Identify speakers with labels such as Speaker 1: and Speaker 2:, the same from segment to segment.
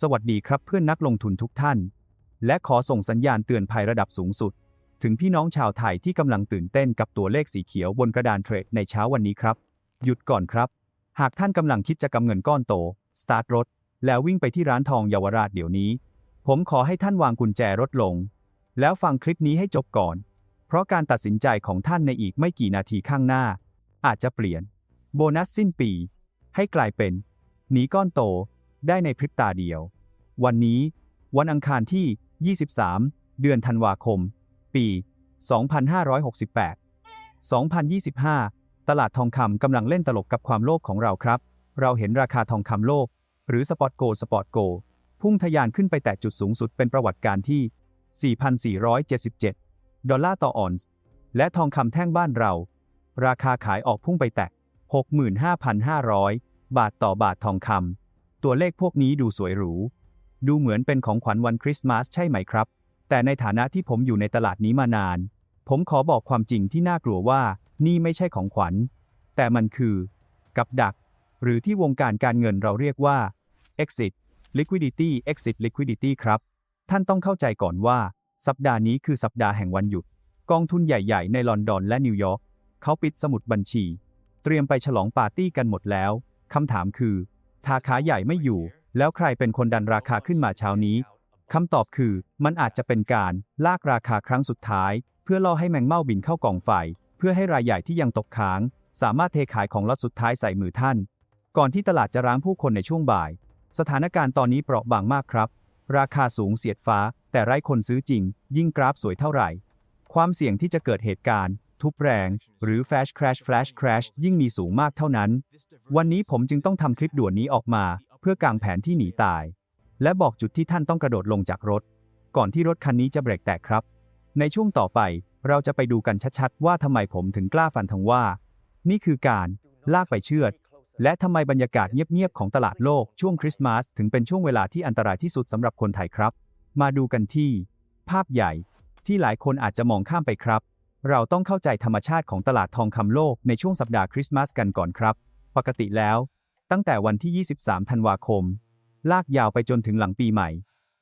Speaker 1: สวัสดีครับเพื่อนนักลงทุนทุกท่าน และขอส่งสัญญาณเตือนภัยระดับสูงสุด ถึงพี่น้องชาวไทยที่กำลังตื่นเต้นกับตัวเลขสีเขียวบนกระดานเทรดในเช้าวันนี้ครับ หยุดก่อนครับ หากท่านกำลังคิดจะกำเงินก้อนโต สตาร์ทรถ แล้ววิ่งไปที่ร้านทองเยาวราชเดี๋ยวนี้ ผมขอให้ท่านวางกุญแจรถลง แล้วฟังคลิปนี้ให้จบก่อน เพราะการตัดสินใจของท่านในอีกไม่กี่นาทีข้างหน้า อาจจะเปลี่ยน โบนัสสิ้นปี ให้กลายเป็นหนีก้อนโต ได้ในพริบตาเดียว วันนี้ วันอังคารที่ 23 เดือนธันวาคม ปี 2568 2025 ตลาดทองคำกำลังเล่นตลกกับความโลภของเราครับ เราเห็นราคาทองคำโลก หรือสปอตโกสปอตโกพุ่งทะยานขึ้นไปแตะจุดสูงสุดเป็นประวัติการที่ 4,477 ดอลลาร์ต่อออนซ์ และทองคำแท่งบ้านเรา ราคาขายออกพุ่งไปแตะ 65,500 บาทต่อบาททองคำ ตัวเลขพวกนี้ดูสวยหรู ดูเหมือนเป็นของขวัญวันคริสต์มาสใช่ไหมครับ แต่ในฐานะที่ผมอยู่ในตลาดนี้มานาน ผมขอบอกความจริงที่น่ากลัวว่า นี่ไม่ใช่ของขวัญ แต่มันคือ กับดัก หรือที่วงการการเงินเราเรียกว่า exit liquidity exit liquidity ครับ ท่านต้องเข้าใจก่อนว่า สัปดาห์นี้คือสัปดาห์แห่งวันหยุด กองทุนใหญ่ๆ ในลอนดอนและนิวยอร์กเขาปิดสมุดบัญชี เตรียมไปฉลองปาร์ตี้กันหมดแล้วคำถามคือ ทาขาใหญ่ไม่อยู่ แล้วใครเป็นคนดันราคาขึ้นมาเช้านี้คำตอบคือ มันอาจจะเป็นการลากราคาครั้งสุดท้าย เพื่อล่อให้แมงเม่าบินเข้ากองไฟ เพื่อให้รายใหญ่ที่ยังตกค้าง สามารถเทขายของล็อตสุดท้ายใส่มือท่าน ก่อนที่ตลาดจะร้างผู้คนในช่วงบ่าย สถานการณ์ตอนนี้เปราะบางมากครับ ราคาสูงเสียดฟ้า แต่ไร้คนซื้อจริง ยิ่งกราฟสวยเท่าไหร่ ความเสี่ยงที่จะเกิดเหตุการณ์ ทุบแรง หรือ flash crash flash crash ยิ่งมีสูงมากเท่านั้น วันนี้ผมจึงต้องทำคลิปด่วนนี้ออกมา เพื่อกางแผนที่หนีตาย และบอกจุดที่ท่านต้องกระโดดลงจากรถ ก่อนที่รถคันนี้จะเบรกแตกครับ ในช่วงต่อไปเราจะไปดูกันชัดๆ ว่าทำไมผมถึงกล้าฟันธงว่า นี่คือการลากไปเชือด และทำไมบรรยากาศเงียบๆของตลาดโลกช่วงคริสต์มาสถึงเป็นช่วงเวลาที่อันตรายที่สุดสำหรับคนไทยครับ มาดูกันที่ ภาพใหญ่ที่หลายคนอาจจะมองข้ามไปครับ เราต้องเข้าใจธรรมชาติของตลาดทองคำโลกในช่วงสัปดาห์คริสต์มาสกันก่อนครับ ปกติแล้ว ตั้งแต่วันที่ 23 ธันวาคม ลากยาวไปจนถึงหลังปีใหม่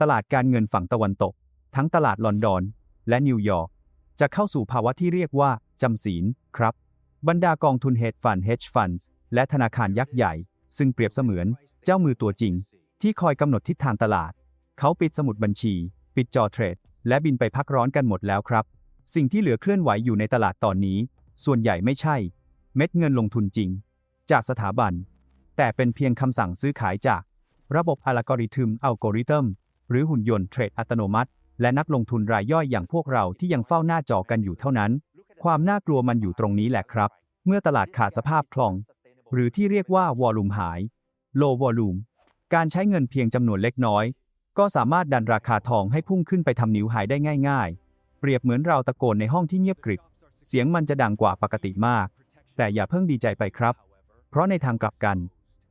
Speaker 1: ตลาดการเงินฝั่งตะวันตก ทั้งตลาดลอนดอน และนิวยอร์กจะเข้าสู่ภาวะที่เรียกว่า จำศีลครับ บรรดากองทุนเฮดฟัน hedge funds และธนาคารยักษ์ใหญ่ ซึ่งเปรียบเสมือนเจ้ามือตัวจริง ที่คอยกำหนดทิศทางตลาด เขาปิดสมุดบัญชี ปิดจอเทรด และบินไปพักร้อนกันหมดแล้วครับ สิ่งที่เหลือเคลื่อนไหวอยู่ในตลาดตอนนี้ ส่วนใหญ่ไม่ใช่ เม็ดเงินลงทุนจริง จากสถาบัน แต่เป็นเพียงคำสั่งซื้อขายจาก ระบบอัลกอริทึมอัลกอริทึมหรือหุ่นยนต์เทรดอัตโนมัติ และนักลงทุนรายย่อยอย่างพวกเราที่ยังเฝ้าหน้าจอกันอยู่เท่านั้น ความน่ากลัวมันอยู่ตรงนี้แหละครับ เมื่อตลาดขาดสภาพคล่อง หรือที่เรียกว่าวอลลุ่มหาย low volume การใช้เงินเพียงจำนวนเล็กน้อย ก็สามารถดันราคาทองให้พุ่งขึ้นไปทำนิวหายได้ง่าย ๆ เปรียบเหมือนเราตะโกนในห้องที่เงียบกริบ เสียงมันจะดังกว่าปกติมาก แต่อย่าเพิ่งดีใจไปครับ เพราะในทางกลับกัน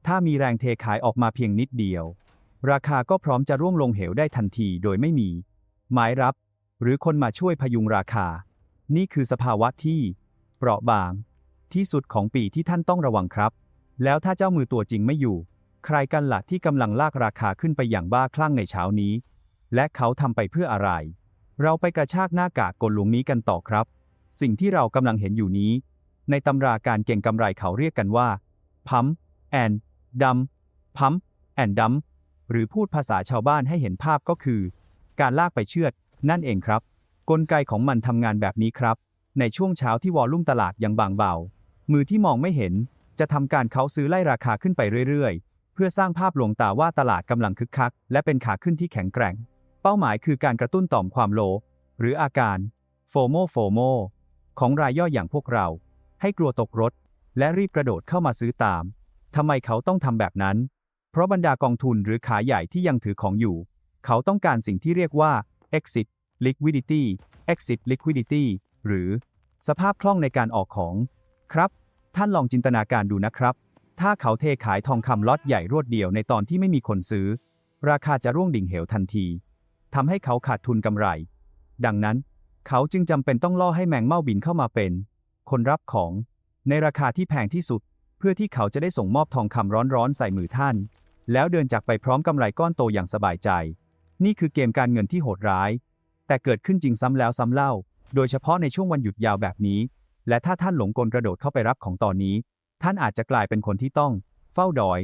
Speaker 1: ถ้ามีแรงเทขายออกมาเพียงนิดเดียว ราคาก็พร้อมจะร่วงลงเหวได้ทันทีโดยไม่มี หมายรับ หรือคนมาช่วยพยุงราคา นี่คือสภาวะที่ เปราะบาง ที่สุดของปีที่ท่านต้องระวังครับ แล้วถ้าเจ้ามือตัวจริงไม่อยู่ ใครกันล่ะที่กำลังลากราคาขึ้นไปอย่างบ้าคลั่งในเช้านี้ และเขาทำไปเพื่ออะไร เราไปกระชากหน้ากากกลลวงนี้กันต่อครับ สิ่งที่เรากำลังเห็นอยู่นี้ ในตำราการเก่งกำไรเขาเรียกกันว่าพัมแอนดัมพัมแอนดัมหรือพูดภาษาชาวบ้านให้เห็นภาพก็คือ การลากไปเชือด นั่นเองครับ กลไกของมันทำงานแบบนี้ครับ ในช่วงเช้าที่วอลลุ่มตลาดยังบางเบา มือที่มองไม่เห็น จะทำการเขาซื้อไล่ราคาขึ้นไปเรื่อยๆ เพื่อสร้างภาพลวงตาว่าตลาดกำลังคึกคัก และเป็นขาขึ้นที่แข็งแกร่ง ป้าหมายคือการกระตุ้นต่อมความโลภหรืออาการโฟโมโฟโมของรายย่อยอย่างพวกเรา ให้กลัวตกรถ และรีบกระโดดเข้ามาซื้อตามทำไมเขาต้องทำแบบนั้น เพราะบรรดากองทุนหรือขาใหญ่ที่ยังถือของอยู่ เขาต้องการสิ่งที่เรียกว่า exit liquidity exit liquidity หรือ สภาพคล่องในการออกของ ครับ ท่านลองจินตนาการดูนะครับ ถ้าเขาเทขายทองคำล็อตใหญ่รวดเดียวในตอนที่ไม่มีคนซื้อ ราคาจะร่วงดิ่งเหวทันที ทำให้เขาขาดทุนกำไร ดังนั้น เขาจึงจำเป็นต้องล่อให้แมงเม่าบินเข้ามาเป็น คนรับของ ในราคาที่แพงที่สุด เพื่อที่เขาจะได้ส่งมอบทองคำร้อนๆใส่มือท่าน แล้วเดินจากไปพร้อมกำไรก้อนโตอย่างสบายใจ นี่คือเกมการเงินที่โหดร้าย แต่เกิดขึ้นจริงซ้ำแล้วซ้ำเล่า โดยเฉพาะในช่วงวันหยุดยาวแบบนี้ และถ้าท่านหลงกลกระโดดเข้าไปรับของตอนนี้ ท่านอาจจะกลายเป็นคนที่ต้อง เฝ้าดอย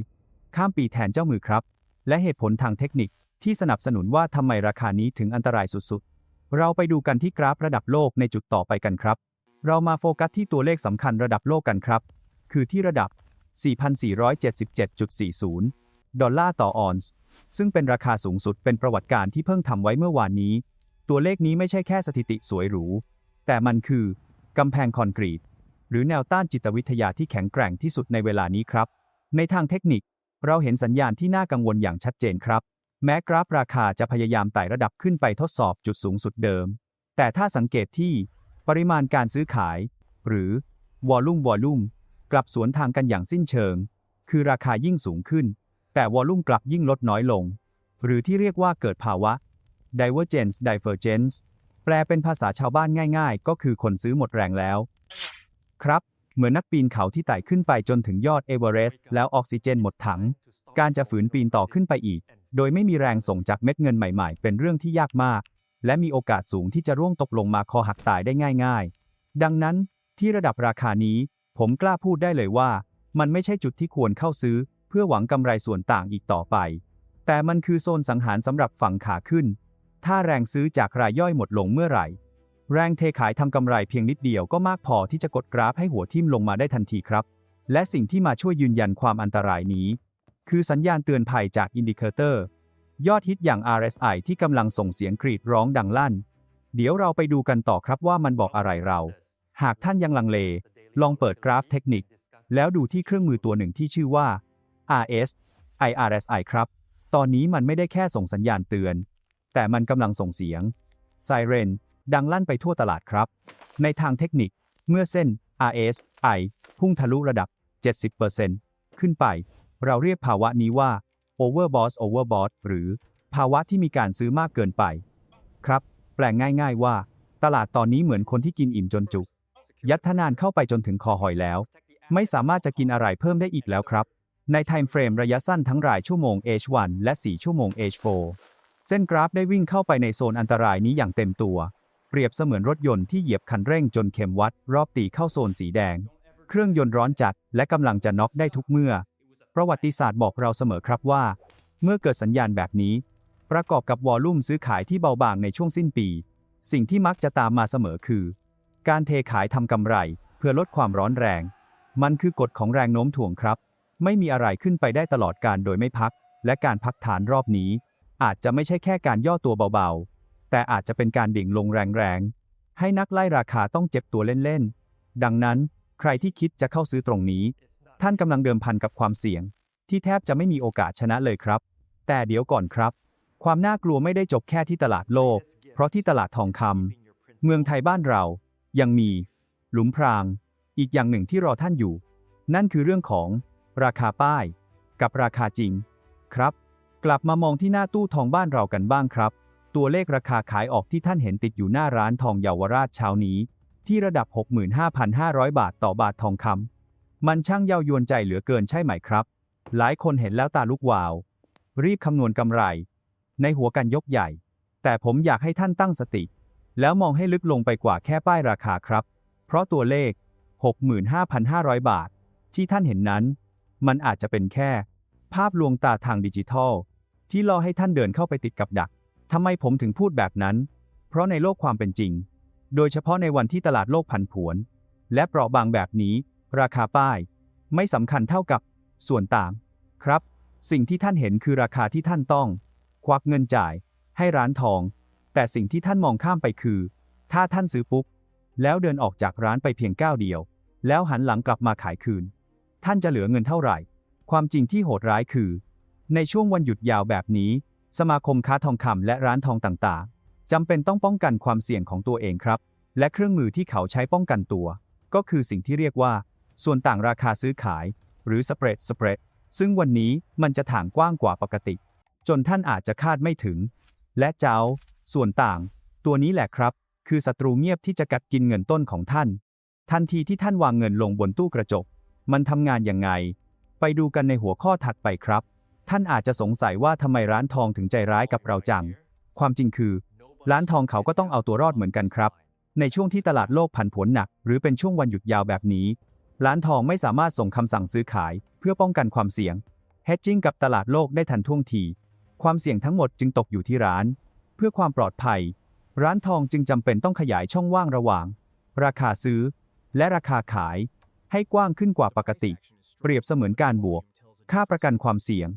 Speaker 1: ข้ามปีแทนเจ้ามือครับ และเหตุผลทางเทคนิค ที่สนับสนุนว่าทำไมราคานี้ถึงอันตรายสุดๆ เราไปดูกันที่กราฟระดับโลกในจุดต่อไปกันครับ เรามาโฟกัสที่ตัวเลขสำคัญระดับโลกกันครับ คือที่ระดับ 4,477.40 ดอลลาร์ต่อออนซ์ ซึ่งเป็นราคาสูงสุดเป็นประวัติการที่เพิ่งทำไว้เมื่อวานนี้ ตัวเลขนี้ไม่ใช่แค่สถิติสวยหรู แต่มันคือกำแพงคอนกรีต หรือแนวต้านจิตวิทยาที่แข็งแกร่งที่สุดในเวลานี้ครับ ในทางเทคนิค เราเห็นสัญญาณที่น่ากังวลอย่างชัดเจนครับ แม้กราฟราคาจะพยายามไต่ระดับขึ้นไปทดสอบจุดสูงสุดเดิม แต่ถ้าสังเกตที่ปริมาณการซื้อขาย หรือวอลลุ่มวอลลุ่มกลับสวนทางกันอย่างสิ้นเชิง คือราคายิ่งสูงขึ้น แต่วอลลุ่มกลับยิ่งลดน้อยลง หรือที่เรียกว่าเกิดภาวะ divergence divergence แปลเป็นภาษาชาวบ้านง่ายๆ ก็คือคนซื้อหมดแรงแล้ว ครับ เหมือนนักปีนเขาที่ไต่ขึ้นไปจนถึงยอดเอเวอเรสต์แล้วออกซิเจนหมดถัง การจะฝืนปีนต่อขึ้นไปอีก โดยไม่มีแรงส่งจากเม็ดเงินใหม่ ๆ เป็นเรื่องที่ยากมาก และมีโอกาสสูงที่จะร่วงตกลงมาคอหักตายได้ง่าย ๆ ดังนั้น ที่ระดับราคานี้ ผมกล้าพูดได้เลยว่า มันไม่ใช่จุดที่ควรเข้าซื้อ เพื่อหวังกำไรส่วนต่างอีกต่อไป แต่มันคือโซนสังหารสำหรับฝั่งขาขึ้น ถ้าแรงซื้อจากรายย่อยหมดลงเมื่อไหร่ แรงเทขายทำกำไรเพียงนิดเดียวก็มากพอที่จะกดกราฟให้หัวทิ่มลงมาได้ทันทีครับ และสิ่งที่มาช่วยยืนยันความอันตรายนี้ คือสัญญาณเตือนภัยจากอินดิเคเตอร์ ยอดฮิตอย่าง RSI ที่กำลังส่งเสียงกรีดร้องดังลั่น เดี๋ยวเราไปดูกันต่อครับว่ามันบอกอะไรเรา หากท่านยังลังเล ลองเปิดกราฟเทคนิค แล้วดูที่เครื่องมือตัวหนึ่งที่ชื่อว่า RS IRSI ครับ ตอนนี้มันไม่ได้แค่ส่งสัญญาณเตือน แต่มันกำลังส่งเสียงไซเรนดังลั่นไปทั่วตลาดครับ ในทางเทคนิค เมื่อเส้น RSI พุ่งทะลุระดับ 70%ขึ้นไป เราเรียกภาวะนี้ว่า overbought overbought หรือภาวะที่มีการซื้อมากเกินไป ครับ แปลงง่ายๆว่า ตลาดตอนนี้เหมือนคนที่กินอิ่มจนจุก ยัดทนานเข้าไปจนถึงคอหอยแล้ว ไม่สามารถจะกินอะไรเพิ่มได้อีกแล้วครับ ในไทม์เฟรมระยะสั้นทั้งรายชั่วโมง H1 และ 4 ชั่วโมง H4 เส้นกราฟได้วิ่งเข้าไปในโซนอันตรายนี้อย่างเต็มตัว เปรียบเสมือนรถยนต์ที่เหยียบคันเร่งจนเข็มวัด รอบตีเข้าโซนสีแดง เครื่องยนต์ร้อนจัดและกำลังจะน็อกได้ทุกเมื่อ ประวัติศาสตร์บอกเราเสมอครับว่า เมื่อเกิดสัญญาณแบบนี้ ประกอบกับวอลลุ่มซื้อขายที่เบาบางในช่วงสิ้นปี สิ่งที่มักจะตามมาเสมอคือ การเทขายทำกำไร เพื่อลดความร้อนแรง มันคือกฎของแรงโน้มถ่วงครับ ไม่มีอะไรขึ้นไปได้ตลอดการโดยไม่พัก และการพักฐานรอบนี้ อาจจะไม่ใช่แค่การย่อตัวเบาๆ แต่อาจจะเป็นการดิ่งลงแรงๆให้นักไล่ราคาต้องเจ็บตัวเล่นๆดังนั้นใครที่คิดจะเข้าซื้อตรงนี้ ท่านกำลังเดิมพันกับความเสี่ยง ที่แทบจะไม่มีโอกาสชนะเลยครับ แต่เดี๋ยวก่อนครับ ความน่ากลัวไม่ได้จบแค่ที่ตลาดโลก เพราะที่ตลาดทองคำเมืองไทยบ้านเรา ยังมี หลุมพราง อีกอย่างหนึ่งที่รอท่านอยู่ นั่นคือเรื่องของ ราคาป้าย กับราคาจริง ครับ กลับมามองที่หน้าตู้ทองบ้านเรากันบ้างครับ ตัวเลขราคาขายออกที่ท่านเห็นติดอยู่หน้าร้านทองเยาวราชเช้านี้ ที่ระดับ 65,500 บาทต่อบาททองคำ มันช่างเย้ายวนใจเหลือเกินใช่ไหมครับ หลายคนเห็นแล้วตาลุกวาว รีบคำนวณกำไร ในหัวกันยกใหญ่ แต่ผมอยากให้ท่านตั้งสติ แล้วมองให้ลึกลงไปกว่าแค่ป้ายราคาครับ เพราะตัวเลข 65,500 บาท ที่ท่านเห็นนั้น มันอาจจะเป็นแค่ ภาพลวงตาทางดิจิทัล ที่ล่อให้ท่านเดินเข้าไปติดกับดักทำไมผมถึงพูดแบบนั้น เพราะในโลกความเป็นจริง โดยเฉพาะในวันที่ตลาดโลกผันผวน และเปราะบางแบบนี้ ราคาป้าย ไม่สำคัญเท่ากับส่วนต่าง ครับ สิ่งที่ท่านเห็นคือราคาที่ท่านต้อง ควักเงินจ่าย ให้ร้านทอง แต่สิ่งที่ท่านมองข้ามไปคือ ถ้าท่านซื้อปุ๊บ แล้วเดินออกจากร้านไปเพียงก้าวเดียว แล้วหันหลังกลับมาขายคืน ท่านจะเหลือเงินเท่าไหร่ ความจริงที่โหดร้ายคือ ในช่วงวันหยุดยาวแบบนี้ สมาคมค้าทองคำและร้านทองต่างๆจำเป็นต้องป้องกันความเสี่ยงของตัวเองครับ และเครื่องมือที่เขาใช้ป้องกันตัว ก็คือสิ่งที่เรียกว่า ส่วนต่างราคาซื้อขาย หรือ spread spread ซึ่งวันนี้มันจะถ่างกว้างกว่าปกติ จนท่านอาจจะคาดไม่ถึง และเจ้า ส่วนต่าง ตัวนี้แหละครับ คือศัตรูเงียบที่จะกัดกินเงินต้นของท่าน ทันทีที่ท่านวางเงินลงบนตู้กระจก มันทำงานยังไง ไปดูกันในหัวข้อถัดไปครับ ท่านอาจจะสงสัยว่าทำไมร้านทองถึงใจร้ายกับเราจัง ความจริงคือ ร้านทองเขาก็ต้องเอาตัวรอดเหมือนกันครับ ในช่วงที่ตลาดโลกผันผวนหนัก หรือเป็นช่วงวันหยุดยาวแบบนี้ ร้านทองไม่สามารถส่งคำสั่งซื้อขายเพื่อป้องกันความเสี่ยง hedging กับตลาดโลกได้ทันท่วงที ความเสี่ยงทั้งหมดจึงตกอยู่ที่ร้าน เพื่อความปลอดภัย ร้านทองจึงจำเป็นต้องขยายช่องว่างระหว่าง ราคาซื้อ และราคาขาย ให้กว้างขึ้นกว่าปกติ เปรียบเสมือนการบวก ค่าประกันความเสี่ยง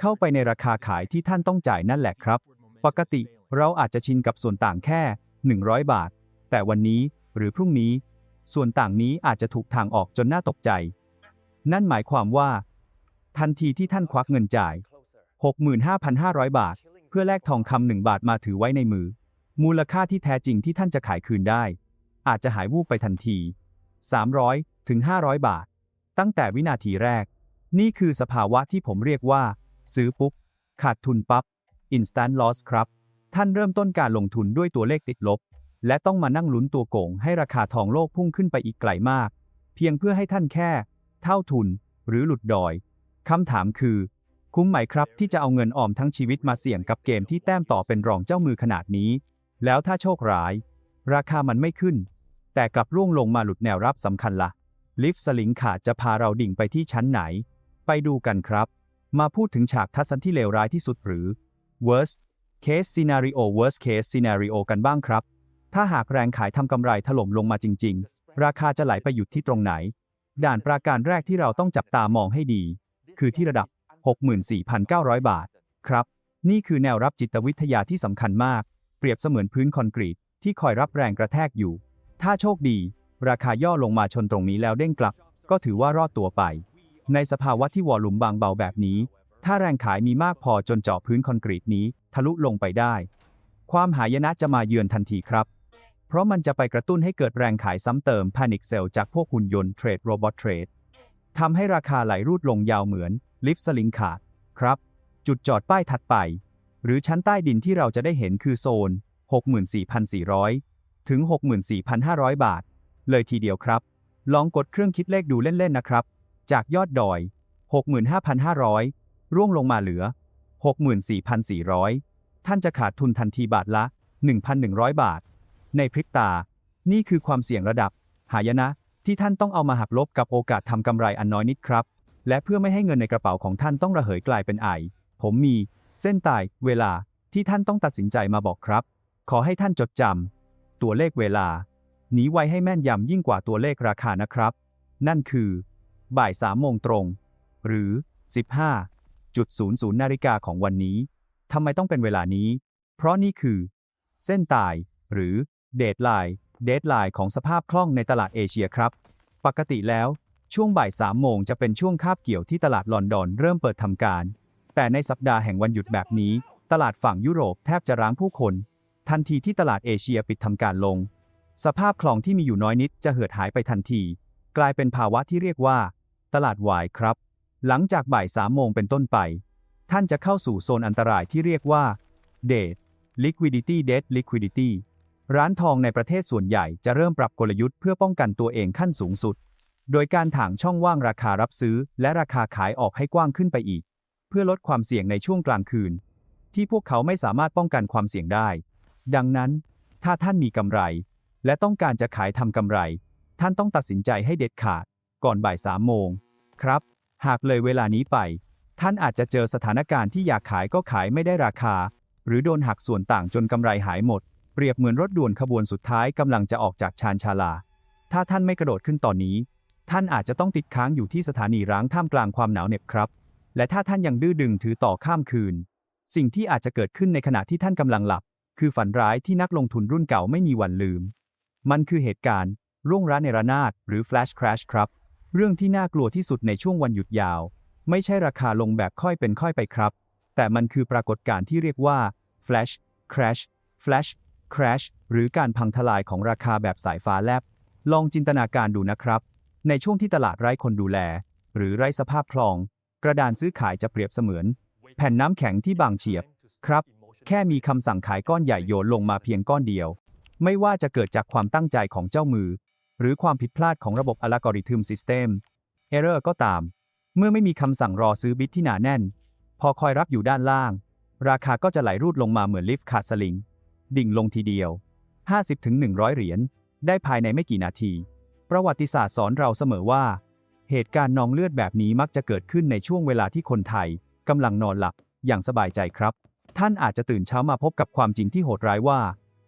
Speaker 1: เข้าไปในราคาขายที่ท่านต้องจ่ายนั่นแหละครับ ปกติเราอาจจะชินกับส่วนต่างแค่ 100 บาท แต่วันนี้หรือพรุ่งนี้ ส่วนต่างนี้อาจจะถูกทางออกจนน่าตกใจ นั่นหมายความว่า ทันทีที่ท่านควักเงินจ่าย 65,500 บาท เพื่อแลกทองคำหนึ่งบาทมาถือไว้ในมือ มูลค่าที่แท้จริงที่ท่านจะขายคืนได้ อาจจะหายวูบไปทันที 300 ถึง 500 บาท ตั้งแต่วินาทีแรก นี่คือสภาวะที่ผมเรียกว่า ซื้อปุ๊บ ขาดทุนปั๊บ instant loss ครับ ท่านเริ่มต้นการลงทุนด้วยตัวเลขติดลบ และต้องมานั่งลุ้นตัวโกงให้ราคาทองโลกพุ่งขึ้นไปอีกไกลมาก เพียงเพื่อให้ท่านแค่ เท่าทุน หรือหลุดดอยคำถามคือ คุ้มไหมครับที่จะเอาเงินออมทั้งชีวิตมาเสี่ยงกับเกมที่แต้มต่อเป็นรองเจ้ามือขนาดนี้ แล้วถ้าโชคร้าย ราคามันไม่ขึ้น แต่กลับร่วงลงมาหลุดแนวรับสำคัญละ่ะลิฟต์สลิงขาดจะพาเราดิ่งไปที่ชั้นไหน ไปดูกันครับ มาพูดถึงฉากทัศนที่เลวร้ายที่สุดหรือ worst case scenario worst case scenario กันบ้างครับ ถ้าหากแรงขายทำกำไรถล่มลงมาจริง ๆ ราคาจะไหลไปหยุดที่ตรงไหน ด่านปราการแรกที่เราต้องจับตามองให้ดี คือที่ระดับ 64,900 บาท ครับ นี่คือแนวรับจิตวิทยาที่สำคัญมาก เปรียบเสมือนพื้นคอนกรีตที่คอยรับแรงกระแทกอยู่ ถ้าโชคดี ราคาย่อลงมาชนตรงนี้แล้วเด้งกลับ ก็ถือว่ารอดตัวไป ในสภาวะที่วอลลุ่มบางเบาแบบนี้ ถ้าแรงขายมีมากพอจนเจาะพื้นคอนกรีตนี้ ทะลุลงไปได้ ความหายนะจะมาเยือนทันทีครับ เพราะมันจะไปกระตุ้นให้เกิดแรงขายซ้ำเติม Panic Sell จากพวกหุ่นยนต์เทรดโรบอทเทรดทำให้ราคาไหลรูดลงยาวเหมือนลิฟต์สลิงขาดครับ จุดจอดป้ายถัดไป หรือชั้นใต้ดินที่เราจะได้เห็นคือโซน 64,400 ถึง 64,500 บาท เลยทีเดียวครับ ลองกดเครื่องคิดเลขดูเล่น ๆ นะครับ จากยอดดอย 65,500 ร่วงลงมาเหลือ 64,400 ท่านจะขาดทุนทันทีบาทละ 1,100 บาท ในพริบตา นี่คือความเสี่ยงระดับ หายนะ ที่ท่านต้องเอามาหักลบกับโอกาสทำกำไรอันน้อยนิดครับ และเพื่อไม่ให้เงินในกระเป๋าของท่านต้องระเหยกลายเป็นไอ ผมมี เส้นตาย เวลา ที่ท่านต้องตัดสินใจมาบอกครับ ขอให้ท่านจดจำตัวเลขเวลา นี้ไว้ให้แม่นยำยิ่งกว่าตัวเลขราคานะครับ นั่นคือ บ่ายสามโมงตรง หรือ 15.00นาฬิกาของวันนี้ทำไมต้องเป็นเวลานี้ เพราะนี่คือ เส้นตายหรือ เดทไลน์เดทไลน์ของสภาพคล่องในตลาดเอเชียครับ ปกติแล้ว ช่วงบ่ายสามโมงจะเป็นช่วงคาบเกี่ยวที่ตลาดลอนดอนเริ่มเปิดทำการ แต่ในสัปดาห์แห่งวันหยุดแบบนี้ ตลาดฝั่งยุโรปแทบจะร้างผู้คน ทันทีที่ตลาดเอเชียปิดทำการลง สภาพคล่องที่มีอยู่น้อยนิดจะเหือดหายไปทันที กลายเป็นภาวะที่เรียกว่า ตลาดวายครับ หลังจากบ่ายสามโมงเป็นต้นไป ท่านจะเข้าสู่โซนอันตรายที่เรียกว่า Dead Liquidity Dead Liquidity ร้านทองในประเทศส่วนใหญ่จะเริ่มปรับกลยุทธ์เพื่อป้องกันตัวเองขั้นสูงสุด โดยการถางช่องว่างราคารับซื้อ และราคาขายออกให้กว้างขึ้นไปอีก เพื่อลดความเสี่ยงในช่วงกลางคืน ที่พวกเขาไม่สามารถป้องกันความเสี่ยงได้ ดังนั้น ถ้าท่านมีกำไร และต้องการจะขายทำกำไร ท่านต้องตัดสินใจให้เด็ดขาด ก่อนบ่ายสามโมงครับ หากเลยเวลานี้ไป ท่านอาจจะเจอสถานการณ์ที่อยากขายก็ขายไม่ได้ราคา หรือโดนหักส่วนต่างจนกำไรหายหมด รียบเหมือนรถด่วนขบวนสุดท้ายกำลังจะออกจากชานชาลา ถ้าท่านไม่กระโดดขึ้นตอนนี้ ท่านอาจจะต้องติดค้างอยู่ที่สถานีร้างท่ามกลางความหนาวเหน็บครับ และถ้าท่านยังดื้อดึงถือต่อข้ามคืน สิ่งที่อาจจะเกิดขึ้นในขณะที่ท่านกำลังหลับ คือฝันร้ายที่นักลงทุนรุ่นเก่าไม่มีวันลืม มันคือเหตุการณ์ร่วงร้านในระนาดหรือ flash crash ครับ เรื่องที่น่ากลัวที่สุดในช่วงวันหยุดยาว ไม่ใช่ราคาลงแบบค่อยเป็นค่อยไปครับ แต่มันคือปรากฏการณ์ที่เรียกว่า flash crash flash crash หรือการพังทลายของราคาแบบสายฟ้าแลบ ลองจินตนาการดูนะครับ ในช่วงที่ตลาดไร้คนดูแล หรือไร้สภาพคลอง กระดานซื้อขายจะเปรียบเสมือน แผ่นน้ำแข็งที่บางเฉียบ ครับ แค่มีคำสั่งขายก้อนใหญ่โยนลงมาเพียงก้อนเดียว ไม่ว่าจะเกิดจากความตั้งใจของเจ้ามือ หรือความผิดพลาดของระบบอัลกอริทึมซิสเต็มเอเรอร์ก็ตาม เมื่อไม่มีคำสั่งรอซื้อบิตที่หนาแน่น พอคอยรับอยู่ด้านล่าง ราคาก็จะไหลรูดลงมาเหมือนลิฟต์ขาดสลิง ดิ่งลงทีเดียว 50-100 เหรียญ ได้ภายในไม่กี่นาที ประวัติศาสตร์สอนเราเสมอว่า เหตุการณ์นองเลือดแบบนี้มักจะเกิดขึ้นในช่วงเวลาที่คนไทยกำลังนอนหลับอย่างสบายใจครับ ท่านอาจจะตื่นเช้ามาพบกับความจริงที่โหดร้ายว่า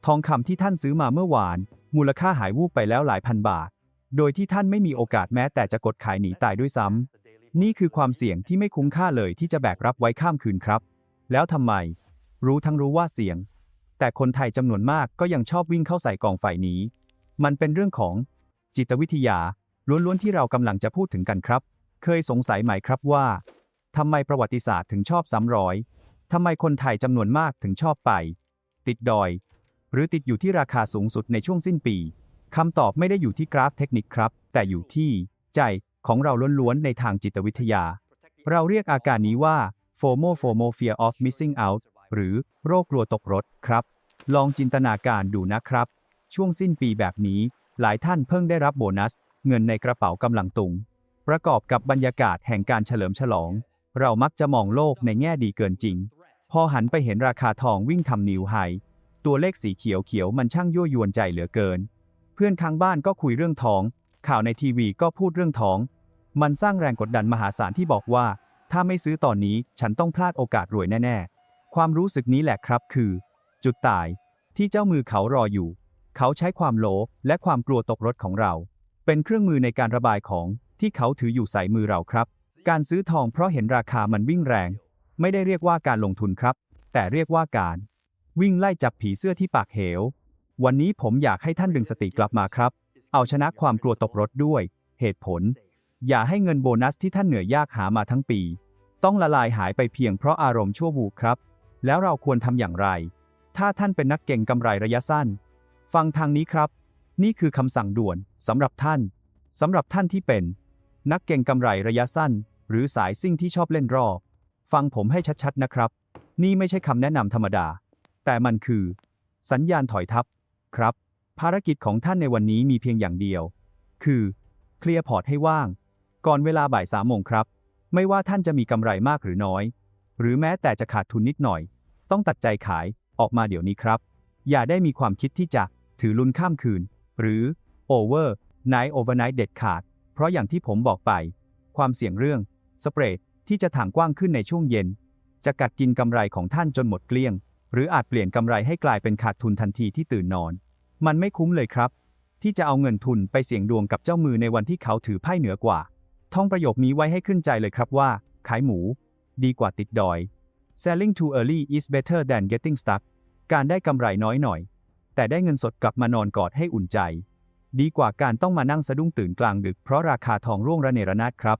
Speaker 1: ทองคำที่ท่านซื้อมาเมื่อวาน มูลค่าหายวูบไปแล้วหลายพันบาท โดยที่ท่านไม่มีโอกาสแม้แต่จะกดขายหนีตายด้วยซ้ำนี่คือความเสี่ยงที่ไม่คุ้มค่าเลยที่จะแบกรับไว้ข้ามคืนครับ แล้วทำไม รู้ทั้งรู้ว่าเสี่ยง แต่คนไทยจำนวนมากก็ยังชอบวิ่งเข้าใส่กองไฟนี้ มันเป็นเรื่องของจิตวิทยาล้วนๆที่เรากำลังจะพูดถึงกันครับ เคยสงสัยไหมครับว่าทำไมประวัติศาสตร์ถึงชอบซ้ำรอยทำไมคนไทยจำนวนมากถึงชอบไป ติดดอย หรือติดอยู่ที่ราคาสูงสุดในช่วงสิ้นปีคำตอบไม่ได้อยู่ที่กราฟเทคนิคครับ แต่อยู่ที่ใจของเราล้วนๆในทางจิตวิทยา เราเรียกอาการนี้ว่า FOMO FOMO Fear of Missing Out หรือโรคกลัวตกรถครับ ลองจินตนาการดูนะครับ ช่วงสิ้นปีแบบนี้ หลายท่านเพิ่งได้รับโบนัส เงินในกระเป๋ากำลังตุง ประกอบกับบรรยากาศแห่งการเฉลิมฉลอง เรามักจะมองโลกในแง่ดีเกินจริง พอหันไปเห็นราคาทองวิ่งทำนิวไฮตัวเลขสีเขียวเขียวมันช่างยั่วยวนใจเหลือเกิน เพื่อนข้างบ้านก็คุยเรื่องท้อง ข่าวในทีวีก็พูดเรื่องท้อง มันสร้างแรงกดดันมหาศาลที่บอกว่า ถ้าไม่ซื้อตอนนี้ฉันต้องพลาดโอกาสรวยแน่ ๆ ความรู้สึกนี้แหละครับคือ จุดตายที่เจ้ามือเขารออยู่ เขาใช้ความโลภและความกลัวตกรถของเรา เป็นเครื่องมือในการระบายของที่เขาถืออยู่ใส่มือเราครับ การซื้อทองเพราะเห็นราคามันวิ่งแรง ไม่ได้เรียกว่าการลงทุนครับ แต่เรียกว่าการ วิ่งไล่จับผีเสื้อที่ปากเหว วันนี้ผมอยากให้ท่านดึงสติกลับมาครับ เอาชนะความกลัวตกรถด้วย เหตุผล อย่าให้เงินโบนัสที่ท่านเหนื่อยยากหามาทั้งปี ต้องละลายหายไปเพียงเพราะอารมณ์ชั่ววูบครับ แล้วเราควรทำอย่างไร ถ้าท่านเป็นนักเก่งกำไรระยะสั้น ฟังทางนี้ครับ นี่คือคำสั่งด่วนสำหรับท่านสำหรับท่านที่เป็น นักเก่งกำไรระยะสั้น หรือสายซิ่งที่ชอบเล่นรอ ฟังผมให้ชัดๆนะครับ นี่ไม่ใช่คำแนะนำธรรมดา แต่มันคือ สัญญาณถอยทับ ครับ ภารกิจของท่านในวันนี้มีเพียงอย่างเดียว คือเคลียร์พอร์ตให้ว่าง ก่อนเวลาบ่ายสามโมงครับ ไม่ว่าท่านจะมีกำไรมากหรือน้อย หรือแม้แต่จะขาดทุนนิดหน่อย ต้องตัดใจขายออกมาเดี๋ยวนี้ครับ อย่าได้มีความคิดที่จะถือลุนข้ามคืน หรือ over night overnight เด็ดขาด เพราะอย่างที่ผมบอกไป ความเสี่ยงเรื่องสเปรดที่จะถ่างกว้างขึ้นในช่วงเย็น จะกัดกินกำไรของท่านจนหมดเกลี้ยง หรืออาจเปลี่ยนกำไรให้กลายเป็นขาดทุนทันทีที่ตื่นนอน มันไม่คุ้มเลยครับ ที่จะเอาเงินทุนไปเสี่ยงดวงกับเจ้ามือในวันที่เขาถือไพ่เหนือกว่า ท่องประโยคนี้ไว้ให้ขึ้นใจเลยครับว่า ขายหมู ดีกว่าติดดอย selling too early is better than getting stuck การได้กำไรน้อยหน่อย แต่ได้เงินสดกลับมานอนกอดให้อุ่นใจ ดีกว่าการต้องมานั่งสะดุ้งตื่นกลางดึกเพราะราคาทองร่วงระเนระนาดครับ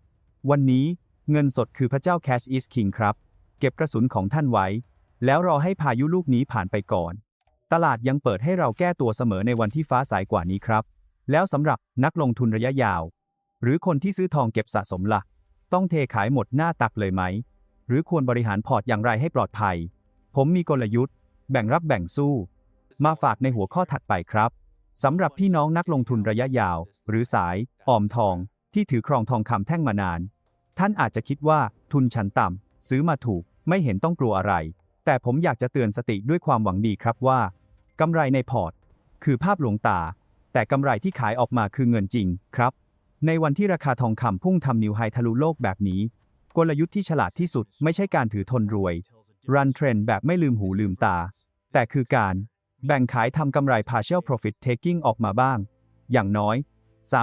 Speaker 1: วันนี้เงินสดคือพระเจ้า Cash is King ครับ เก็บกระสุนของท่านไว้ แล้วรอให้พายุลูกนี้ผ่านไปก่อน ตลาดยังเปิดให้เราแก้ตัวเสมอในวันที่ฟ้าสายกว่านี้ครับ แล้วสำหรับนักลงทุนระยะยาว หรือคนที่ซื้อทองเก็บสะสมละ่ะ ต้องเทขายหมดหน้าตักเลยไหม หรือควรบริหารพอร์ตอย่างไรให้ปลอดภัย ผมมีกลยุทธ์ แบ่งรับแบ่งสู้ มาฝากในหัวข้อถัดไปครับสำหรับพี่น้องนักลงทุนระยะยาว หรือสาย ออมทอง ที่ถือครองทองคำแท่งมานาน ท่านอาจจะคิดว่าทุนชั้นต่ำซื้อมาถูก ไม่เห็นต้องกลัวอะไร แต่ผมอยากจะเตือนสติด้วยความหวังดีครับว่ากำไรในพอร์ต คือภาพหลวงตา แต่กำไรที่ขายออกมาคือเงินจริงครับ ในวันที่ราคาทองคำพุ่งทำนิวไฮทะลุโลกแบบนี้ กลยุทธ์ที่ฉลาดที่สุดไม่ใช่การถือทนรวย รันเทรนแบบไม่ลืมหูลืมตา แต่คือการแบ่งขายทำกำไร partial profit taking ออกมาบ้าง อย่างน้อย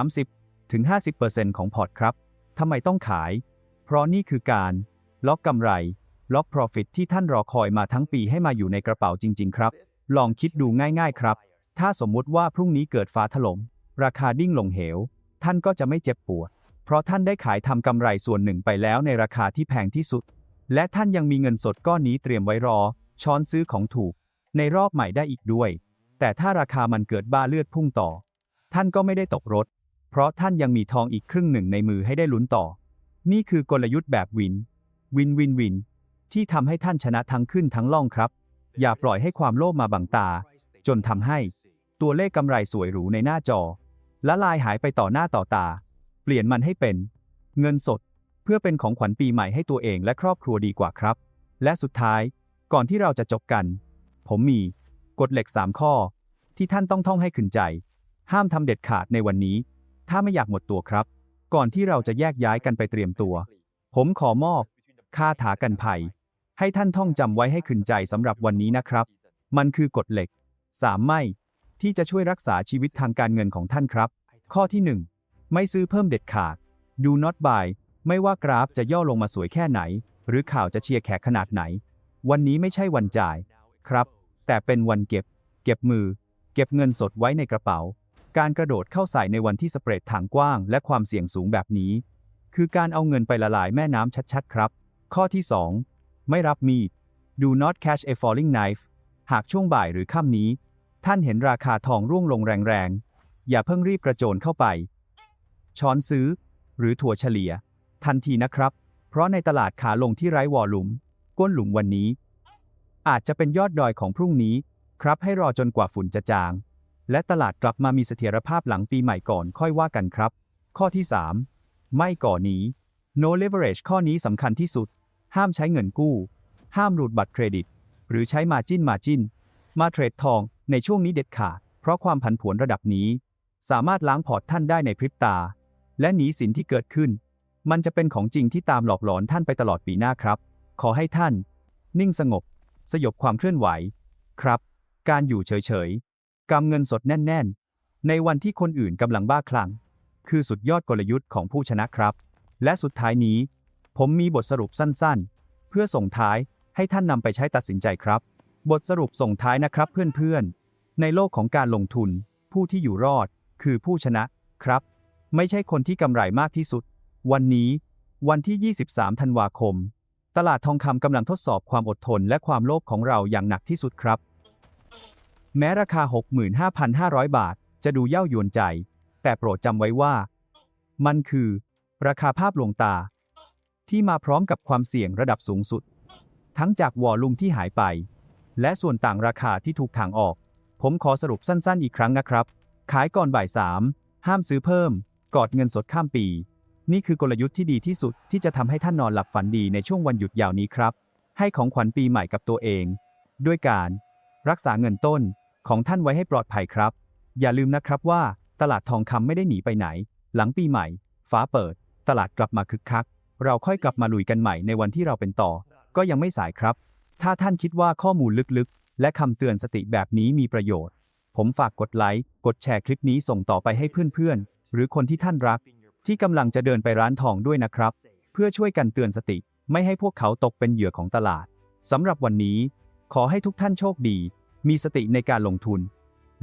Speaker 1: 30ถึง50%ของพอร์ตครับ ทำไมต้องขาย เพราะนี่คือการ ล็อกกำไร ล็อก profit ที่ท่านรอคอยมาทั้งปีให้มาอยู่ในกระเป๋าจริง ๆ ครับ ลองคิดดูง่ายๆ ครับ ถ้าสมมุติว่าพรุ่งนี้เกิดฟ้าถล่มราคาดิ้งลงเหว ท่านก็จะไม่เจ็บปวด เพราะท่านได้ขายทำกำไรส่วนหนึ่งไปแล้วในราคาที่แพงที่สุด และท่านยังมีเงินสดก้อนนี้เตรียมไว้รอ ช้อนซื้อของถูก ในรอบใหม่ได้อีกด้วย แต่ถ้าราคามันเกิดบ้าเลือดพุ่งต่อ ท่านก็ไม่ได้ตกรถ เพราะท่านยังมีทองอีกครึ่งหนึ่งในมือให้ได้ลุ้นต่อ นี่คือกลยุทธ์แบบวิน วินวินวิน ที่ทำให้ท่านชนะทั้งขึ้นทั้งล่องครับ อย่าปล่อยให้ความโลภมาบังตา จนทำให้ ตัวเลขกำไรสวยหรูในหน้าจอละลายหายไปต่อหน้าต่อตา เปลี่ยนมันให้เป็น เงินสด เพื่อเป็นของขวัญปีใหม่ให้ตัวเองและครอบครัวดีกว่าครับ และสุดท้าย ก่อนที่เราจะจบกัน ผมมี กฎเหล็ก 3 ข้อ ที่ท่านต้องท่องให้ขึ้นใจ ห้ามทำเด็ดขาดในวันนี้ ถ้าไม่อยากหมดตัวครับ ก่อนที่เราจะแยกย้ายกันไปเตรียมตัว ผมขอมอบคาถากันภัย ให้ท่านท่องจำไว้ให้ขึ้นใจสำหรับวันนี้นะครับ มันคือกฎเหล็ก 3 ไม่ที่จะช่วยรักษาชีวิตทางการเงินของท่านครับ ข้อที่ 1 ไม่ซื้อเพิ่มเด็ดขาด do not buy ไม่ว่ากราฟจะย่อลงมาสวยแค่ไหน หรือข่าวจะเชียร์แขกขนาดไหน วันนี้ไม่ใช่วันจ่าย ครับ แต่เป็นวันเก็บ เก็บมือ เก็บเงินสดไว้ในกระเป๋า การกระโดดเข้าใส่ในวันที่สเปรดถังกว้าง และความเสี่ยงสูงแบบนี้ คือการเอาเงินไปละลายแม่น้ำชัดๆ ครับ ข้อที่ 2 ไม่รับมีด do not catch a falling knife หากช่วงบ่ายหรือค่ำนี้ ท่านเห็นราคาทองร่วงลงแรงๆ อย่าเพิ่งรีบกระโจนเข้าไป ช้อนซื้อ หรือถั่วเฉลี่ย ทันทีนะครับ เพราะในตลาดขาลงที่ไร้วอลลุ่ม ก้นหลุมวันนี้ อาจจะเป็นยอดดอยของพรุ่งนี้ ครับให้รอจนกว่าฝุ่นจะจาง และตลาดกลับมามีเสถียรภาพหลังปีใหม่ก่อนค่อยว่ากันครับ ข้อที่ 3 ไม่ก่อหนี no leverage ข้อนี้สำคัญที่สุด ห้ามใช้เงินกู้ ห้ามรูดบัตรเครดิต หรือใช้มาจิ้นมาจิ้น มาเทรดทองในช่วงนี้เด็ดขาด เพราะความผันผวนระดับนี้ สามารถล้างพอร์ตท่านได้ในพริบตา และหนีสินที่เกิดขึ้น มันจะเป็นของจริงที่ตามหลอกหลอนท่านไปตลอดปีหน้าครับ ขอให้ท่าน นิ่งสงบ สยบความเคลื่อนไหว ครับ การอยู่เฉยๆกำเงินสดแน่น ๆ ในวันที่คนอื่นกำลังบ้าคลั่ง คือสุดยอดกลยุทธ์ของผู้ชนะครับ และสุดท้ายนี้ ผมมีบทสรุปสั้นๆ เพื่อส่งท้ายให้ท่านนำไปใช้ตัดสินใจครับ บทสรุปส่งท้ายนะครับเพื่อนๆ ในโลกของการลงทุน ผู้ที่อยู่รอด คือผู้ชนะครับ ไม่ใช่คนที่กำไรมากที่สุด วันนี้ วันที่ 23 ธันวาคม ตลาดทองคำกำลังทดสอบความอดทนและความโลภของเราอย่างหนักที่สุดครับ แม้ราคา 65,500 บาท จะดูเย่ายวนใจ แต่โปรดจำไว้ว่า มันคือ ราคาภาพลวงตา ที่มาพร้อมกับความเสี่ยงระดับสูงสุด ทั้งจากวอลลุ่มที่หายไป และส่วนต่างราคาที่ถูกทางออก ผมขอสรุปสั้นๆ อีกครั้งนะครับ ขายก่อนบ่ายสามห้ามซื้อเพิ่ม กอดเงินสดข้ามปี นี่คือกลยุทธ์ที่ดีที่สุดที่จะทำให้ท่านนอนหลับฝันดีในช่วงวันหยุดยาวนี้ครับ ให้ของขวัญปีใหม่กับตัวเอง ด้วยการ รักษาเงินต้นของท่านไว้ให้ปลอดภัยครับ อย่าลืมนะครับว่า ตลาดทองคำไม่ได้หนีไปไหน หลังปีใหม่ ฟ้าเปิด ตลาดกลับมาคึกคัก เราค่อยกลับมาลุยกันใหม่ในวันที่เราเป็นต่อ ก็ยังไม่สายครับ ถ้าท่านคิดว่าข้อมูลลึกๆ และคำเตือนสติแบบนี้มีประโยชน์ ผมฝากกดไลค์ กดแชร์คลิปนี้ส่งต่อไปให้เพื่อนๆ หรือคนที่ท่านรัก ที่กำลังจะเดินไปร้านทองด้วยนะครับ เพื่อช่วยกันเตือนสติ ไม่ให้พวกเขาตกเป็นเหยื่อของตลาดสำหรับวันนี้ ขอให้ทุกท่านโชคดี มีสติในการลงทุน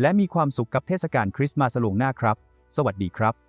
Speaker 1: และมีความสุขกับเทศกาลคริสต์มาสลวงหน้าครับ สวัสดีครับ